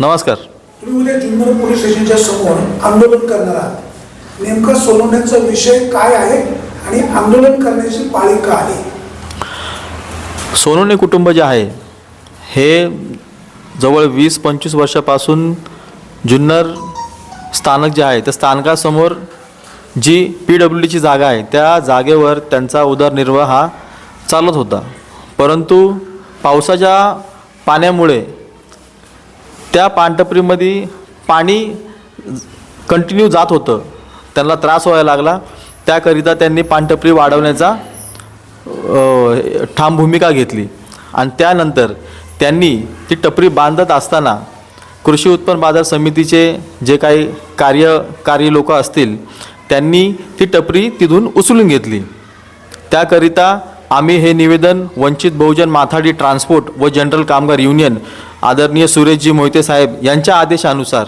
नमस्कार. तुम्ही उद्या जुन्नर पोलीस स्टेशनच्या समोर आंदोलन करणार आहात. नेमका विषय काय आहे आणि आंदोलन करण्याची पाळी का सोनवणे कुटुंब जे आहे हे जवळ वीस पंचवीस वर्षापासून जुन्नर स्थानक जे आहे त्या स्थानकासमोर जी पी डब्ल्यू डीची जागा आहे त्या जागेवर त्यांचा उदरनिर्वाह हा चालत होता. परंतु पावसाच्या पाण्यामुळे त्या पानटपरीमध्ये पाणी कंटिन्यू जात होतं. त्यांना त्रास व्हायला लागला. त्याकरिता त्यांनी पाणटपरी वाढवण्याचा ठाम भूमिका घेतली. आणि त्यानंतर त्यांनी ती टपरी बांधत असताना कृषी उत्पन्न बाजार समितीचे जे काही कार्यकारी लोक असतील त्यांनी ती टपरी तिथून उचलून घेतली. त्याकरिता आम्ही हे निवेदन वंचित बहुजन माथाडी ट्रान्सपोर्ट व जनरल कामगार युनियन आदरणीय सुरेशजी मोहिते साहेब यांच्या आदेशानुसार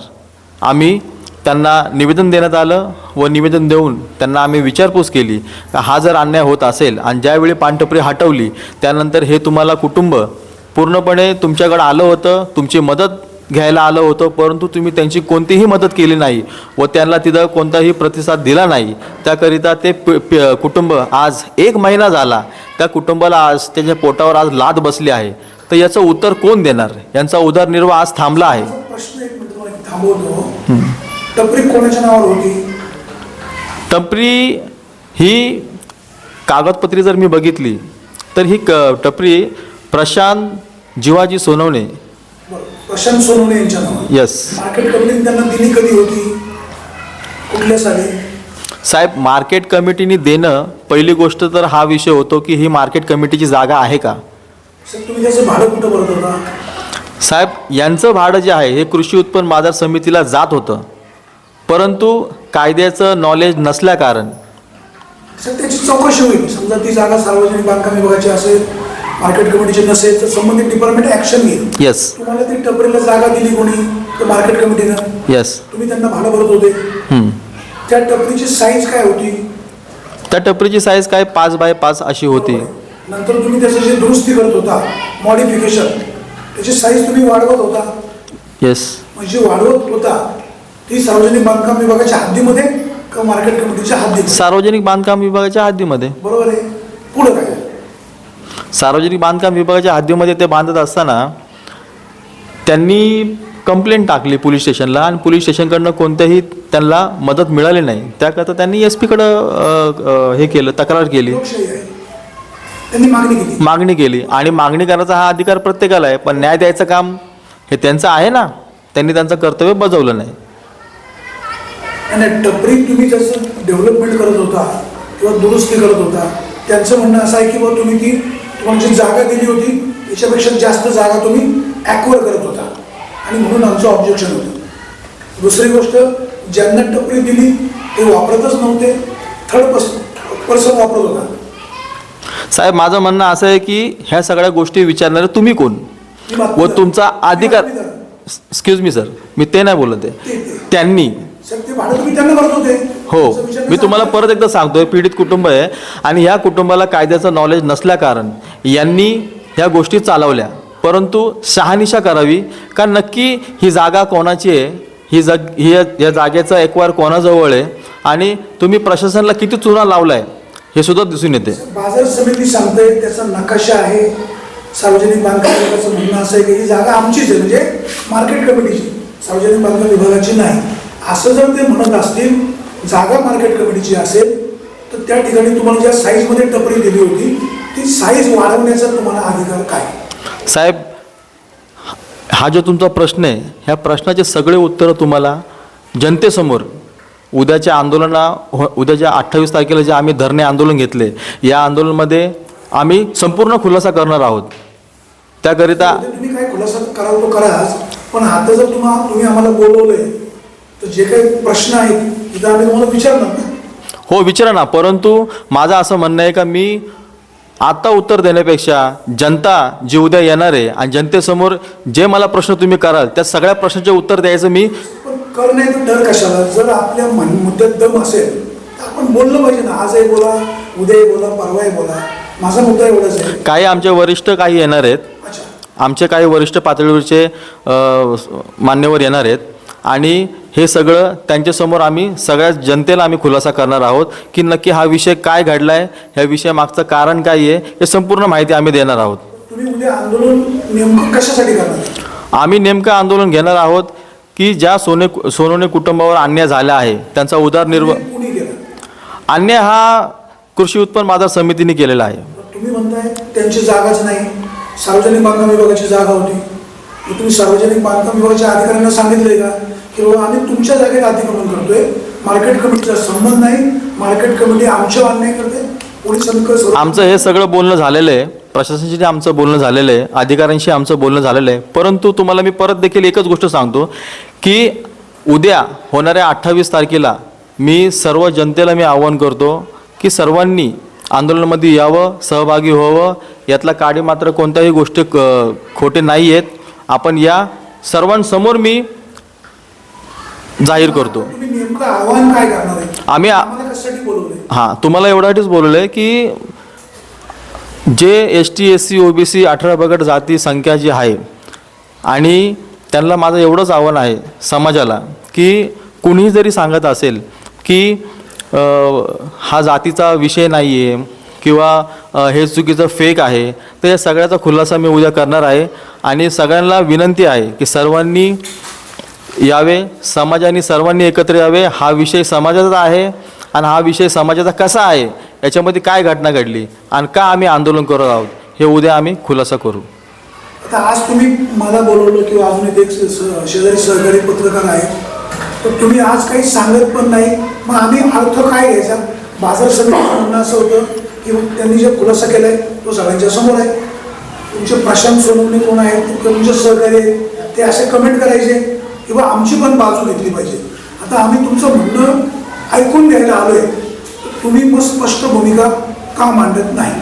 आम्ही त्यांना निवेदन देण्यात आलं व निवेदन देऊन त्यांना आम्ही विचारपूस केली. का हा जर अन्याय होत असेल आणि ज्यावेळी पानटपरी हटवली त्यानंतर हे तुम्हाला कुटुंब पूर्णपणे तुमच्याकडं आलं होतं तुमची मदत घ्यायला आलं होतं परंतु तुम्ही त्यांची कोणतीही मदत केली नाही व त्यांना तिथं कोणताही प्रतिसाद दिला नाही. त्याकरिता ते प- कुटुंब आज एक महिना झाला. त्या कुटुंबाला आज त्याच्या पोटावर आज लाद बसली आहे. तर याचं उत्तर कोण देणार? यांचा उदरनिर्वाह आज थांबला आहे. टपरी ही कागदपत्री जर मी बघितली तर ही क टपरी प्रशांत जिवाजी सोनवणे प्रशांत सोनवणे यांच्या नावावर यस मार्केट कंपनी त्यांना दिली कधी होती? कुठल्या साली? साहेब मार्केट कमिटीने देणं पहिली गोष्ट तर हा विषय होतो की ही मार्केट कमिटीची जागा आहे का? सर तुम्ही त्याचं भाडं कुठं भरत होता? साहेब यांचं भाडं जे आहे हे कृषी उत्पन्न बाजार समितीला जात होतं. परंतु कायद्याचं नॉलेज नसल्याकारण सर त्याची चौकशी होईल. समजा ती जागा सार्वजनिक बांधकाम विभागाची असेल मार्केट कमिटीची नसेल तर संबंधित डिपार्टमेंट ॲक्शन घेईल. येस तुम्हाला ती टपरीला जागा दिली कोणी? तर मार्केट कमिटीनं येस तुम्ही त्यांना भाडं भरत होते. त्या टपरीची साईज काय होती? त्या टपरीची साईज काय? पाच बाय पाच अशी होती. नंतर तुम्ही त्याचं जे दुरुस्ती करत होता मॉडिफिकेशन त्याची साईज तुम्ही वाढवत होता. येस म्हणजे वाढवत होता ती सार्वजनिक बांधकाम विभागाच्या हद्दीमध्ये का मार्केट कमिटीच्या हद्दीत सार्वजनिक बांधकाम विभागाच्या हद्दीमध्ये. बरोबर आहे. पुढं काय? सार्वजनिक बांधकाम विभागाच्या हद्दीमध्ये ते बांधत असताना त्यांनी कंप्लेंट टाकली पोलीस स्टेशनला आणि पोलीस स्टेशनकडनं कोणत्याही त्यांना मदत मिळाली नाही. त्याकरता त्यांनी एस पीकडं हे केलं तक्रार केली. मागणी केली. आणि मागणी करण्याचा हा अधिकार प्रत्येकाला आहे पण न्याय द्यायचं काम हे त्यांचं आहे ना? त्यांनी त्यांचं कर्तव्य बजावलं नाही. तुम्ही त्याचं डेव्हलपमेंट करत होता किंवा दुरुस्ती करत होता त्यांचं म्हणणं असं आहे की तुम्ही ती तुम्हाला जी जागा दिली होती त्याच्यापेक्षा जास्त जागा तुम्ही ॲक्वर करत होता. आणि म्हणून आमचं ऑब्जेक्शन होतं. दुसरी गोष्ट ज्यांना टपरी दिली ते वापरतच नव्हते. थर्ड पर्स पर्सन वापरत होता. साहेब माझं म्हणणं असं आहे की ह्या सगळ्या गोष्टी विचारणारे तुम्ही कोण? व तुमचा अधिकार. एक्सक्यूज मी सर मी ते नाही बोलत आहे. त्यांनी त्यांना भरत होते. हो मी तुम्हाला परत एकदा सांगतोय पीडित कुटुंब आहे आणि ह्या कुटुंबाला कायद्याचं नॉलेज नसल्याकारण यांनी ह्या गोष्टी चालवल्या. परंतु शहानिशा करावी का नक्की ही जागा कोणाची आहे? ही जग ही या जागेचा एकवार कोणाजवळ आहे? आणि तुम्ही प्रशासनाला किती चुना लावलाय हे सुद्धा दिसून येते. बाजार समिती सांगते त्याचा नकाशा आहे. सार्वजनिक बांधकाम विभागाचं म्हणणं असं आहे की ही जागा आमचीच आहे म्हणजे मार्केट कमिटीची सार्वजनिक बांधकाम विभागाची नाही. असं जर ते म्हणत असतील जागा मार्केट कमिटीची असेल तर त्या ठिकाणी तुम्हाला ज्या साईजमध्ये टपरी दिली होती ती साईज वाढवण्याचा तुम्हाला अधिकार काय? साहेब हा जो तुमचा प्रश्न आहे ह्या प्रश्नाचे सगळे उत्तरं तुम्हाला जनतेसमोर उद्याच्या आंदोलना हो- उद्याच्या अठ्ठावीस तारखेला जे आम्ही धरणे आंदोलन घेतले या आंदोलनामध्ये आम्ही संपूर्ण खुलासा करणार आहोत. त्याकरिता तुम्ही काय खुलासा कराल तो कराच पण आता जर तुम्हाला तुम्ही आम्हाला बोलवलंय तर जे काही प्रश्न आहेत तिथं आम्ही तुम्हाला विचारणार ना. हो विचारा ना. परंतु माझं असं म्हणणं आहे का मी आत्ता उत्तर देण्यापेक्षा जनता जी उद्या येणार आहे आणि जनतेसमोर जे मला प्रश्न तुम्ही कराल त्या सगळ्या प्रश्नाचे उत्तर द्यायचं मी पण करण्याचा डर कशाला? जर आपल्या मन मुद्द्यात दम असेल तर आपण बोललं पाहिजे ना. आजही बोला उद्याही बोला परवाही बोला. माझा मुद्दा एवढाच आहे. काही आमचे वरिष्ठ काही येणार आहेत. अच्छा. आमचे काही वरिष्ठ पातळीवरचे अ, मान्यवर येणार आहेत. आणि हे सगळं त्यांच्यासमोर आम्ही सगळ्या जनतेला आम्ही खुलासा करणार आहोत की नक्की हा विषय काय घडला आहे ह्या विषयामागचं कारण काय आहे हे संपूर्ण माहिती आम्ही देणार आहोत. करणार? आम्ही नेमकं आंदोलन घेणार आहोत की ज्या सोने सोनवणे कुटुंबावर अन्याय झाला आहे त्यांचा उदारनिर्वाह अन्याय हा कृषी उत्पन्न बाजार समितीने केलेला आहे. तुम्ही म्हणताय त्यांची जागाच नाही सार्वजनिक बांधकाम विभागाची जागा होती. मग तुम्ही सार्वजनिक बांधकाम विभागाच्या अधिकाऱ्यांना सांगितलंय का? की बाबा आम्ही तुमच्या जागेत अतिक्रमण करतोय. मार्केट कमिटीचा संबंध नाही. मार्केट कमिटी आमच्या अन्याय करते. पोलिसांनी आमचं हे सगळं बोलणं झालेलं आहे. प्रशासनाशी आमचं बोलणं झालेलं आहे. अधिकाऱ्यांशी आमचं बोलणं झालेलं आहे. परंतु तुम्हाला मी परत देखील एकच गोष्ट सांगतो की उद्या होणाऱ्या अठ्ठावीस तारखेला मी सर्व जनतेला मी आवाहन करतो की सर्वांनी आंदोलनामध्ये यावं सहभागी व्हावं. यातला काडी मात्र कोणत्याही गोष्टी खोटे नाही आहेत आपण या सर्वांसमोर मी जाहीर करतो. आम्ही हां तुम्हाला एवढ्यासाठीच बोललं आहे की जे S T S C O B C अठरा बगट जाती संख्या जी आहे आणि त्यांना माझं एवढंच आव्हान आहे समाजाला की कुणीही जरी सांगत असेल की हा जातीचा विषय नाही आहे किंवा हे चुकीचं फेक आहे तर या सगळ्याचा खुलासा मी उद्या करणार आहे. आणि सगळ्यांना विनंती आहे की सर्वांनी यावे समाजाने सर्वांनी एकत्र यावे. हा विषय समाजाचा आहे आणि हा विषय समाजाचा कसा आहे याच्यामध्ये काय घटना घडली आणि का आम्ही आंदोलन करत आहोत हे उद्या आम्ही खुलासा करू. आता आज तुम्ही मला बोलवलं किंवा अजून एक शेजारी सहकारी पत्रकार आहे तर तुम्ही आज काही सांगत पण नाही. मग आम्ही अर्थ काय घ्यायचा? बाजार समिती म्हणणं असं होतं की त्यांनी जे खुलासा केलाय तो सगळ्यांच्या समोर आहे. तुमचे प्रशांत सोनवणे कोण आहेत? तुमचे सहकारी आहेत? ते असे कमेंट करायचे किंवा आमची पण बाजू घेतली पाहिजे. आता आम्ही तुमचं म्हणणं ऐकून घ्यायला आलोय. तुम्ही मग स्पष्ट भूमिका का मांडत नाही?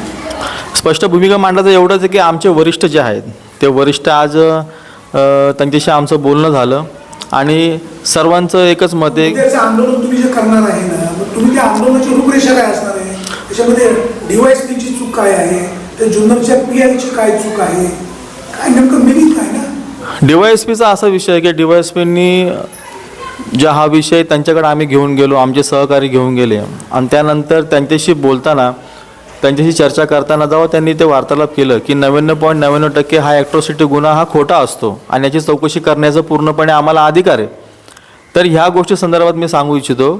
स्पष्ट भूमिका मांडायचं एवढंच आहे की आमचे वरिष्ठ जे आहेत ते वरिष्ठ आज त्यांच्याशी आमचं बोलणं झालं. आणि सर्वांचं एकच मत आहे आंदोलन तुम्ही जे करणार आहे ना तुम्ही त्या आंदोलनाची रूपरेषा काय असणार आहे? त्याच्यामध्ये डीवायसपीची चूक काय आहे? त्या जुन्नरच्या पी आयची काय चूक आहे? काय नेमकं मिनिट काय ना? डी वाय एस पीचा असा विषय आहे की डी वाय एस ज्या हा विषय त्यांच्याकडे आम्ही घेऊन गेलो आमचे सहकारी घेऊन गेले. आणि त्यानंतर त्यांच्याशी बोलताना त्यांच्याशी चर्चा करताना जेव्हा त्यांनी ते वार्तालाप केलं की नव्याण्णव पॉईंट नव्याण्णव टक्के हा ॲट्रॉसिटी गुन्हा हा खोटा असतो आणि याची चौकशी करण्याचा पूर्णपणे आम्हाला अधिकार आहे. तर ह्या गोष्टी संदर्भात मी सांगू इच्छितो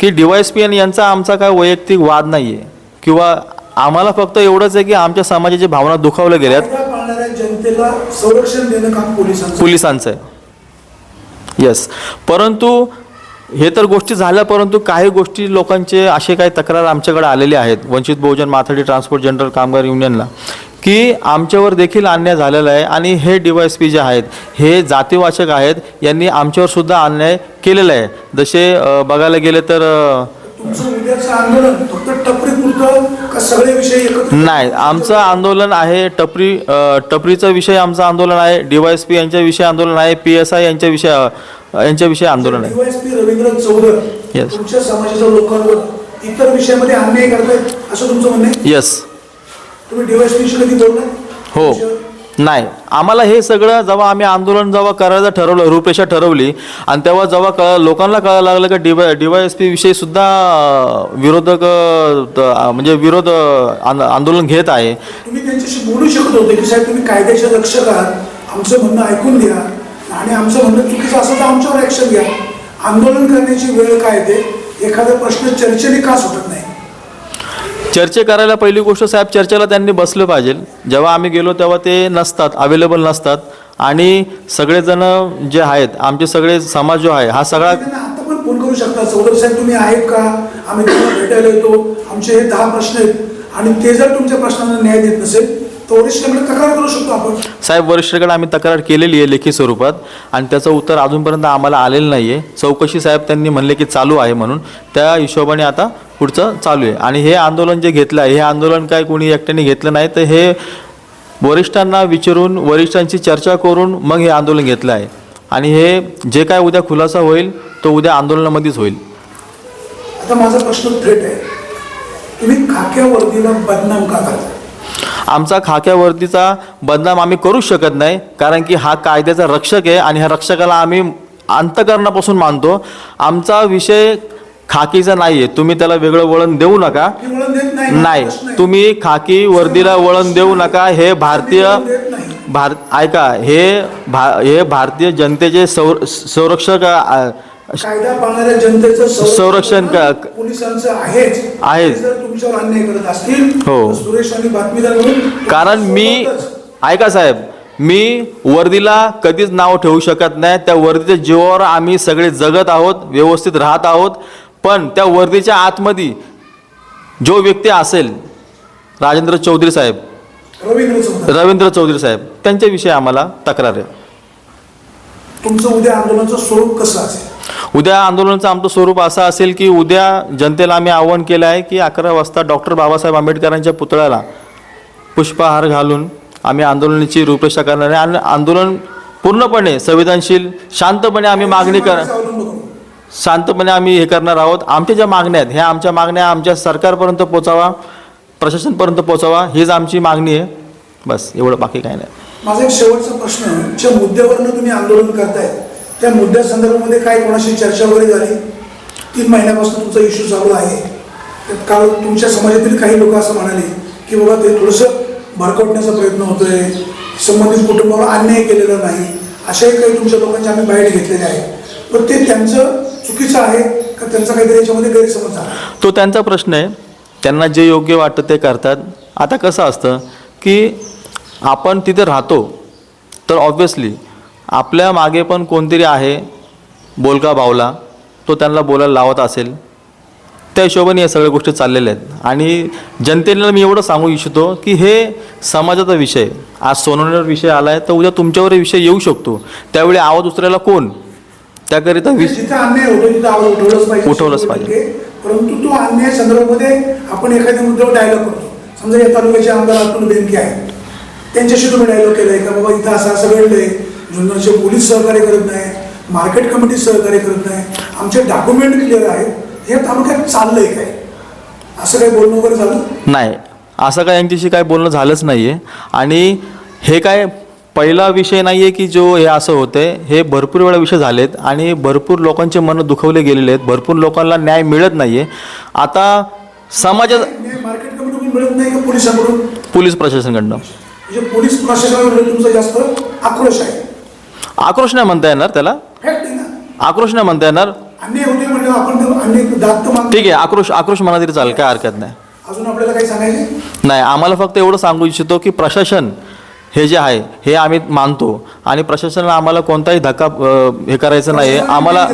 की डी वाय एस पी आणि यांचा आमचा काय वैयक्तिक वाद नाही आहे किंवा आम्हाला फक्त एवढंच आहे की आमच्या समाजाची भावना दुखावल्या गेल्यात. पाळणाऱ्या जनतेला संरक्षण देणं काम पोलिसांचं पोलिसांचं आहे. येस परंतु हे तर गोष्टी झाल्या परंतु काही गोष्टी लोकांचे असे काही तक्रार आमच्याकडे आलेले आहेत. वंचित बहुजन माथाडी ट्रान्सपोर्ट जनरल कामगार युनियनला की आमच्यावर देखील अन्याय झालेला आहे आणि हे डिवायस पी जे आहेत हे जातीवाचक आहेत यांनी आमच्यावर सुद्धा अन्याय केलेला आहे. जसे अ, बघायला गेले तर अ, तुमचं उद्याचं आंदोलन फक्त टपरी पुरतं का सगळे विषय एकत्र नाही आमचं आंदोलन आहे टपरी अ, टपरीचा विषय आमचं आंदोलन आहे डीवायस पी यांच्या विषयी आंदोलन आहे पी एस आय यांच्या विषय अ, यांच्याविषयी आंदोलन आहे. DYSP Ravindra Chaudhar Yes. तुमच्या समाजाच्या लोकांवर इतर विषयामध्ये अन्याय करतायत असं तुमचं म्हणणं आहे? येस तुम्ही कधी बोललाय हो. नाही. आम्हाला हे सगळं जेव्हा आम्ही आंदोलन जेव्हा करायचं ठरवलं रूपरेषा ठरवली आणि तेव्हा जेव्हा कळ लोकांना कळायला लागलं की डीवाय डीवाय एस पी विषयी सुद्धा विरोधक म्हणजे विरोध आंदोलन घेत आहे. तुम्ही त्यांच्याशी बोलू शकत होते की साहेब तुम्ही कायद्याच्या रक्षक आहात. आमचं म्हणणं ऐकून घ्या. आणि आमचं म्हणणं चुकीचं असं तर आमच्यावर ॲक्शन घ्या. आंदोलन करण्याची वेळ काय ते? एखादा प्रश्न चर्चेने का सुटत नाही? चर्चे करायला पहिली गोष्ट साहेब चर्चेला त्यांनी बसलं पाहिजे. जेव्हा आम्ही गेलो तेव्हा ते नसतात अवेलेबल नसतात. आणि सगळेजण जे आहेत आमचे सगळे समाज जो आहे हा सगळा तुम्ही त्यांना आता पण फोन करू शकता. चौधरी साहेब तुम्ही आहेत का? आम्ही तुम्हाला भेटायला येतो. आमचे हे दहा प्रश्न आहेत. आणि ते जर तुमच्या प्रश्नांना न्याय देत नसेल तर वरिष्ठांकडे तक्रार करू शकतो आपण. साहेब वरिष्ठकडे आम्ही तक्रार केलेली आहे लेखी स्वरूपात. आणि त्याचं उत्तर अजूनपर्यंत आम्हाला आलेलं नाही आहे चौकशी साहेब त्यांनी म्हणले की चालू आहे म्हणून. त्या हिशोबाने आता पुढचं चालू आहे. आणि हे आंदोलन जे घेतलं आहे हे आंदोलन काय कोणी एकट्याने घेतलं नाही तर हे वरिष्ठांना विचारून वरिष्ठांची चर्चा करून मग हे आंदोलन घेतलं आहे. आणि हे जे काय उद्या खुलासा होईल तो उद्या आंदोलनामध्येच होईल. आता माझा प्रश्न थेट आहे. तुम्ही खाक्या वर्दीला बदनाम का करता? आमचा खाक्यावरतीचा बदनाम आम्ही करूच शकत नाही कारण की हा कायद्याचा रक्षक आहे आणि ह्या रक्षकाला आम्ही अंतकरणापासून मानतो. आमचा विषय खाकीचा नाही आहे तुम्ही त्याला वेगळं वळण देऊ नका नाही. तुम्ही खाकी वर्दीला वळण देऊ नका हे भारतीय. भारत ऐका हे भा हे भारतीय जनतेचे संर संरक्षक अ, कायदा पाळणाऱ्या जनतेचं संरक्षण क- पोलिसांचं आहेच आहेच. ते जर तुमच्यावर अन्याय करत असतील हो. तर सुरेश आणि बातमीदार म्हणून कारण मी ऐका साहेब मी वर्दीला कधीच नाव ठेवू शकत नाही त्या वर्दीच्या जीवावर आम्ही सगळे जगत आहोत व्यवस्थित राहत आहोत पण त्या वर्दीच्या आतमध्ये जो व्यक्ती असेल राजेंद्र चौधरी साहेब रवींद्र चौधरी. साहेब त्यांच्याविषयी आम्हाला तक्रार आहे. तुमचं उद्या आंदोलनाचं स्वरूप कसं असेल? उद्या आंदोलनाचं आमचं स्वरूप असं असेल की उद्या जनतेला आम्ही आव्हान केलं आहे की अकरा वाजता डॉक्टर बाबासाहेब आंबेडकरांच्या पुतळ्याला पुष्पहार घालून आम्ही आंदोलनाची रूपरेषा करणार आहे. आणि आंदोलन पूर्णपणे संवेदनशील शांतपणे आम्ही मागणी करू. शांतपणे आम्ही हे करणार आहोत. आमच्या ज्या मागण्या आहेत ह्या आमच्या मागण्या आमच्या सरकारपर्यंत पोचावा प्रशासनपर्यंत पोचावा हीच आमची मागणी आहे. बस एवढं बाकी काही नाही. माझा एक शेवटचा प्रश्न ज्या मुद्द्यावरनं तुम्ही आंदोलन करताय त्या मुद्द्या संदर्भामध्ये काय कोणाशी चर्चा वगैरे झाली? तीन महिन्यापासून तुमचा इश्यू चालू आहे. काल तुमच्या समाजातील काही लोक असं म्हणाले की बाबा ते थोडंसं भरकवण्याचा प्रयत्न होतोय संबंधित कुटुंबावर अन्याय केलेला नाही अशाही काही तुमच्या लोकांचे आम्ही बाहेर घेतलेले आहे. पण ते त्यांचं चुकीचं आहे का त्यांचा काहीतरी याच्यामध्ये गैरसमज झाला? तो त्यांचा प्रश्न आहे. त्यांना जे योग्य वाटतं ते करतात. आता कसं असतं की आपण तिथे राहतो तर ऑब्व्हियसली आपल्या मागे पण कोणतरी आहे बोलका बावला तो त्यांना बोलायला लावत असेल. त्या हिशोबाने या सगळ्या गोष्टी चाललेल्या आहेत. आणि जनतेला मी एवढं सांगू इच्छितो की हे समाजाचा विषय आज सोनवण्यावर विषय आला आहे तर उद्या तुमच्यावर विषय येऊ शकतो. त्यावेळी आवाज उचलायला कोण? त्याकरिता विषय जिथं अन्याय होतो तिथं आवाज उठवलंच पाहिजे. उठवलंच शंभर पाहिजे. टक्के. परंतु तो अन्याय संदर्भामध्ये आपण एखाद्या मुद्द्यावर डायलॉग करतो. समजा या तालुक्याचे आमदार अतुल बेनके आहेत. त्यांच्याशी तुम्ही डायलॉग केलाय का? बाबा इथं असं असं घडलंय. जुन्नरचे पोलीस सहकार्य करत नाही. मार्केट कमिटी सहकार्य करत नाही. आमचे डॉक्युमेंट क्लिअर आहेत. हे तालुक्यात चाललंय काय? असं काही बोलणं वगैरे झालं? नाही. असं काय यांच्याशी काय बोलणं झालंच नाही आहे आणि हे काय पहिला विषय नाही आहे की जो हे असं होतं आहे हे भरपूर वेळा विषय झालेत आणि भरपूर लोकांचे मनं दुखवले गेलेले आहेत. भरपूर लोकांना न्याय मिळत नाही आहे आता समाजात नाही, मार्केट कमिटीकडून मिळत नाही का पोलिसांकडून? पोलीस प्रशासनाकडनं. म्हणजे पोलीस तुमचा जास्त आक्रोश आहे. आक्रोश नाही म्हणता येणार त्याला? आक्रोश नाही म्हणता येणार? म्हणजे. ठीक आहे आक्रोश आक्रोश म्हणा तरी चालेल काय हरकत नाही. अजून आपल्याला काही सांगायचे नाही आम्हाला फक्त एवढं सांगू इच्छितो की प्रशासन हे जे आहे हे आम्ही मानतो. आणि प्रशासनाला आम्हाला कोणताही धक्का हे करायचं नाही आहे आम्हाला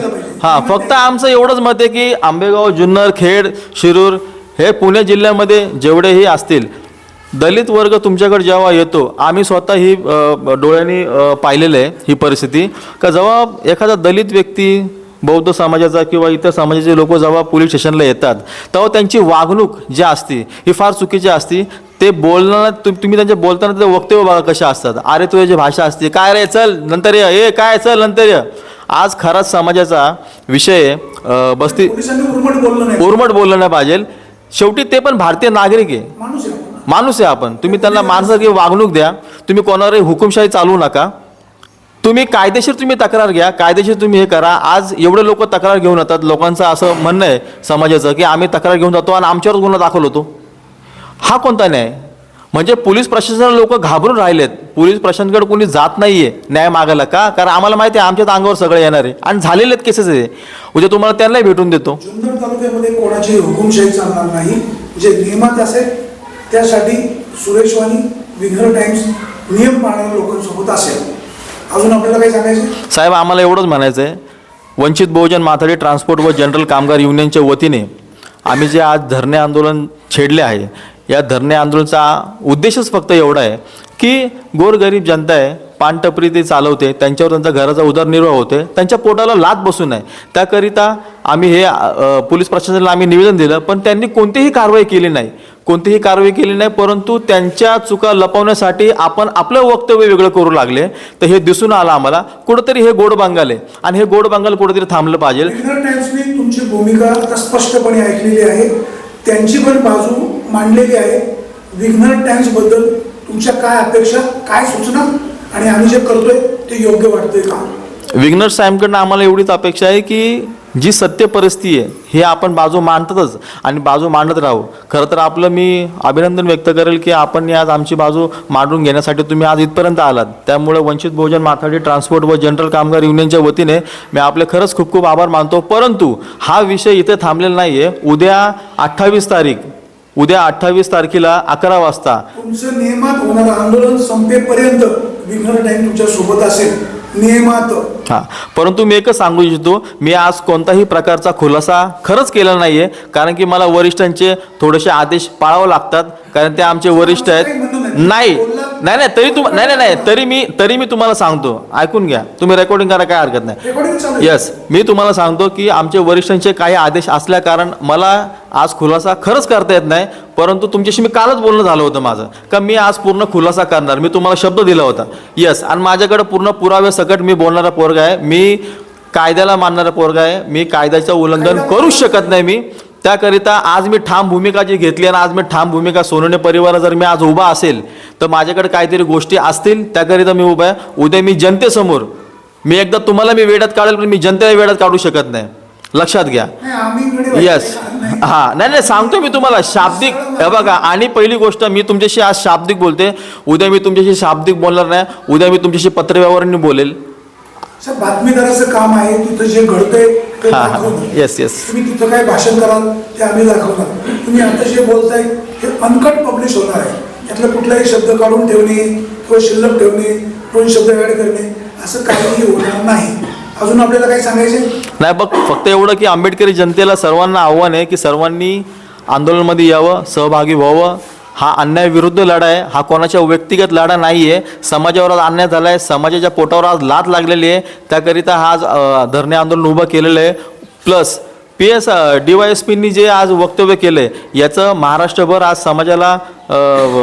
हां फक्त आमचं एवढंच मत आहे की आंबेगाव जुन्नर खेड शिरूर हे पुणे जिल्ह्यामध्ये जेवढेही असतील दलित वर्ग तुमच्याकडे जेव्हा येतो आम्ही स्वतः ही डोळ्यांनी पाहिलेलं आहे ही परिस्थिती. का जेव्हा एखादा दलित व्यक्ती बौद्ध समाजाचा किंवा इतर समाजाचे लोक जेव्हा पोलीस स्टेशनला येतात तेव्हा त्यांची वागणूक जी असते ही फार चुकीची असते. ते बोलणं तुम तुम्ही त्यांच्या बोलताना ते वक्तव्य बघा कशा असतात. अरे तुझी जी भाषा असते काय रे चल नंतर ये. ए काय चल नंतर ये. आज खराच समाजाचा विषय अं, बस्ती पोलिसांनी उर्मट बोललं नाही. उर्मट बोललं नाही पाहिजे. शेवटी ते पण भारतीय नागरिक आहे. माणूस आहे आपण. माणूस आहे आपण. तुम्ही त्यांना माणसाची वागणूक द्या. तुम्ही कोणावरही हुकुमशाही चालवू नका. तुम्ही कायदेशीर तुम्ही तक्रार घ्या. कायदेशीर तुम्ही हे करा. आज एवढे लोक तक्रार घेऊन येतात. लोकांचं असं म्हणणं आहे समाजाचं की आम्ही तक्रार घेऊन जातो आणि आमच्यावर गुन्हा दाखल होतो. हा कोणता न्याय? म्हणजे पोलीस प्रशासनाला लोक घाबरून राहिलेत. पोलीस प्रशासनाकडे कोणी जात नाहीये. न्याय मागायला का? कारण आम्हाला माहिती आहे आमच्याच अंगावर सगळे येणार आहे. आणि झालेले आहेत केसेस आहे उद्या तुम्हाला त्यांनाही भेटून देतो. जुन्नर तालुक्यामध्ये कोणाची हुकुमशाही चालणार नाही. जे नियमात असेल त्यासाठी सुरेशवाणी विघ्नर टाइम्स नियम पाळणाऱ्या लोकांसोबत असेल. अजून आपल्याला काही सांगायचं साहेब आम्हाला एवढंच म्हणायचं आहे वंचित बहुजन माथाडी ट्रान्सपोर्ट व जनरल कामगार युनियनच्या वतीने आम्ही जे आज धरणे आंदोलन छेडले आहे या धरणे आंदोलनाचा उद्देशच फक्त एवढा आहे की गोरगरीब जनता आहे पानटपरी ते चालवते त्यांच्यावर त्यांचा घराचा उदरनिर्वाह होते त्यांच्या पोटाला लात बसू नये. त्याकरिता आम्ही हे पोलीस प्रशासनाला आम्ही निवेदन दिलं पण त्यांनी कोणतीही कारवाई केली नाही. कोणतीही कारवाई केली नाही परंतु त्यांच्या चुका लपवण्यासाठी आपण आपलं वक्तव्य वेगळं करू लागले. तर हे दिसून आलं आम्हाला. कुठंतरी हे गोड बांगाल आहे. आणि हे गोड बांगाल कुठंतरी थांबलं पाहिजे. तुमची भूमिका स्पष्टपणे ऐकलेली आहे. त्यांची पण बाजू मांडलेली आहे. विघ्नर टाइम्सबद्दल तुमच्या काय अपेक्षा काय सूचना आणि आम्ही जे करतोय ते योग्य वाटतंय का? विघ्नर साहेबकडनं आम्हाला एवढीच अपेक्षा आहे की जी सत्य परिस्थिती आहे हे आपण बाजू मांडतातच आणि बाजू मांडत राहू. खरं तर आपलं मी अभिनंदन व्यक्त करेल की आपण आज आमची बाजू मांडून घेण्यासाठी तुम्ही आज इथपर्यंत आलात. त्यामुळे वंचित बहुजन माथाडी ट्रान्सपोर्ट व जनरल कामगार युनियनच्या वतीने मी आपले खरंच खूप खूप आभार मानतो. परंतु हा विषय इथे थांबलेला नाही आहे उद्या अठ्ठावीस तारीख उद्या अठ्ठावीस तारखेला अकरा वाजता. तुमचं नियमात होणारं आंदोलन संपेपर्यंत विघ्नर टाइम तुमच्यासोबत असेल. नियमात हां. परंतु मी एकच सांगू इच्छितो मी आज कोणताही प्रकारचा खुलासा खरंच केला नाही आहे कारण की मला वरिष्ठांचे थोडेसे आदेश पाळावे लागतात कारण ते आमचे वरिष्ठ आहेत. नाही. नाही नाही तरी तुम नाही नाही नाही तरी मी तरी मी तुम्हाला सांगतो. ऐकून घ्या. तुम्ही रेकॉर्डिंग करा काय हरकत नाही. येस मी तुम्हाला सांगतो की आमचे वरिष्ठांचे काही आदेश असल्या कारण मला आज खुलासा खरंच करता येत नाही परंतु तुमच्याशी मी कालच बोलणं झालं होतं माझं. का मी आज पूर्ण खुलासा करणार? मी तुम्हाला शब्द दिला होता. येस आणि माझ्याकडे पूर्ण पुरावे सकट मी बोलणारा पोरगा आहे. मी कायद्याला मानणारा पोरगा आहे. मी कायद्याचं उल्लंघन करूच शकत नाही मी. त्याकरिता आज मी ठाम भूमिका जी घेतली आणि आज मी ठाम भूमिका सोनवणे परिवार जर मी आज उभा असेल तर माझ्याकडे काहीतरी गोष्टी असतील त्याकरिता मी उभा आहे. उद्या मी जनतेसमोर मी एकदा तुम्हाला मी वेड्यात काढेल पण मी जनतेला वेड्यात काढू शकत नाही. लक्षात घ्या. येस. हा नाही नाही सांगतो मी तुम्हाला शाब्दिक हे बघा आणि पहिली गोष्ट मी तुमच्याशी आज शाब्दिक बोलते. उद्या मी तुमच्याशी शाब्दिक बोलणार नाही. उद्या मी तुमच्याशी पत्रव्यवहाराने बोलेल. साहेब, बातमीदाराचं काम आहे तिथं जे घडतंय ते हा, हा. दाखवणं. Yes, yes. तुम्ही तिथं काय भाषण कराल ते आम्ही दाखवणार तुम्ही आता जे बोलताय हे अनकट पब्लिश होणार आहे यातला कुठलाही शब्द काढून ठेवणे किंवा शिल्लक ठेवणे दोन शब्द ऍड करणे असं काहीही होणार नाही अजून आपल्याला काही सांगायचे नाही बघ फक्त एवढं की आंबेडकरी जनतेला सर्वांना आव्हान आहे की सर्वांनी आंदोलनामध्ये यावं सहभागी व्हावं हा अन्यायाविरुद्ध लढा आहे. हा कोणाच्या व्यक्तिगत लढा नाही आहे समाजावर आज अन्याय झाला आहे समाजाच्या पोटावर आज लात लागलेली आहे. त्याकरिता हा आज धरणे आंदोलन उभं केलेलं आहे. Plus P S D Y S पींनी जे आज वक्तव्य केलं आहे याचं महाराष्ट्रभर आज समाजाला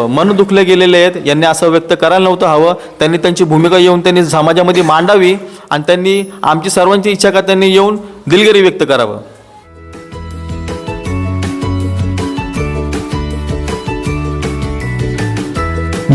मन दुखले गेलेले आहेत. यांनी असं व्यक्त करायला नव्हतं हवं. त्यांनी त्यांची भूमिका येऊन त्यांनी समाजामध्ये मांडावी आणि त्यांनी आमची सर्वांची इच्छा का त्यांनी येऊन दिलगिरी व्यक्त करावं.